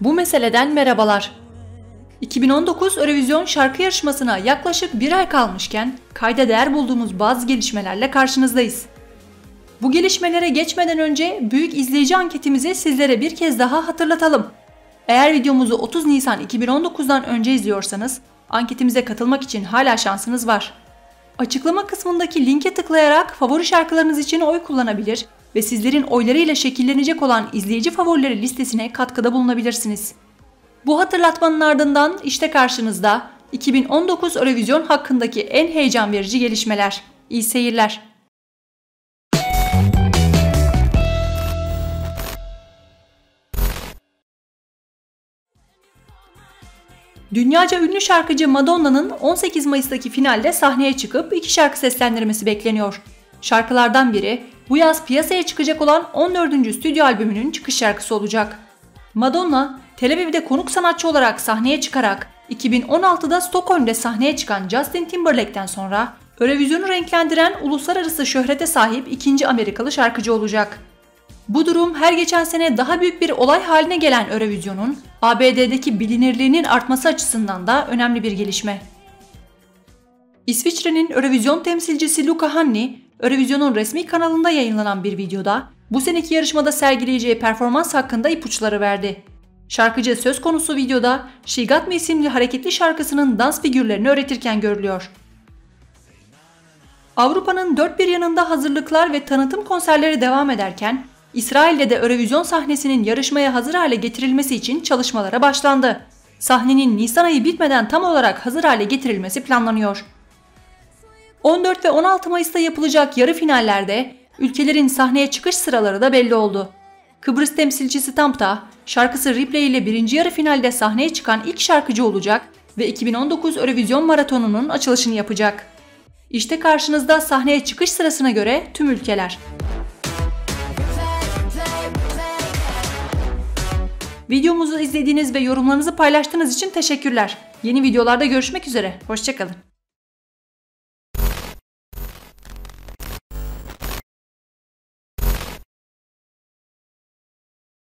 Bu meseleden merhabalar. 2019 Eurovision şarkı yarışmasına yaklaşık bir ay kalmışken kayda değer bulduğumuz bazı gelişmelerle karşınızdayız. Bu gelişmelere geçmeden önce büyük izleyici anketimizi sizlere bir kez daha hatırlatalım. Eğer videomuzu 30 Nisan 2019'dan önce izliyorsanız anketimize katılmak için hala şansınız var. Açıklama kısmındaki linke tıklayarak favori şarkılarınız için oy kullanabilir ve sizlerin oylarıyla şekillenecek olan izleyici favorileri listesine katkıda bulunabilirsiniz. Bu hatırlatmanın ardından işte karşınızda 2019 Eurovision hakkındaki en heyecan verici gelişmeler. İyi seyirler. Dünyaca ünlü şarkıcı Madonna'nın 18 Mayıs'taki finalde sahneye çıkıp iki şarkı seslendirmesi bekleniyor. Şarkılardan biri bu yaz piyasaya çıkacak olan 14. stüdyo albümünün çıkış şarkısı olacak. Madonna, Tel Aviv'de konuk sanatçı olarak sahneye çıkarak 2016'da Stockholm'de sahneye çıkan Justin Timberlake'ten sonra Eurovision'u renklendiren uluslararası şöhrete sahip ikinci Amerikalı şarkıcı olacak. Bu durum her geçen sene daha büyük bir olay haline gelen Eurovision'un ABD'deki bilinirliğinin artması açısından da önemli bir gelişme. İsviçre'nin Eurovision temsilcisi Luca Hanni, Eurovision'un resmi kanalında yayınlanan bir videoda bu seneki yarışmada sergileyeceği performans hakkında ipuçları verdi. Şarkıcı söz konusu videoda She Got Me isimli hareketli şarkısının dans figürlerini öğretirken görülüyor. Avrupa'nın dört bir yanında hazırlıklar ve tanıtım konserleri devam ederken İsrail'de de Eurovision sahnesinin yarışmaya hazır hale getirilmesi için çalışmalara başlandı. Sahnenin Nisan ayı bitmeden tam olarak hazır hale getirilmesi planlanıyor. 14 ve 16 Mayıs'ta yapılacak yarı finallerde ülkelerin sahneye çıkış sıraları da belli oldu. Kıbrıs temsilcisi Tampta, şarkısı Replay ile birinci yarı finalde sahneye çıkan ilk şarkıcı olacak ve 2019 Eurovision Maratonu'nun açılışını yapacak. İşte karşınızda sahneye çıkış sırasına göre tüm ülkeler. Videomuzu izlediğiniz ve yorumlarınızı paylaştığınız için teşekkürler. Yeni videolarda görüşmek üzere. Hoşçakalın.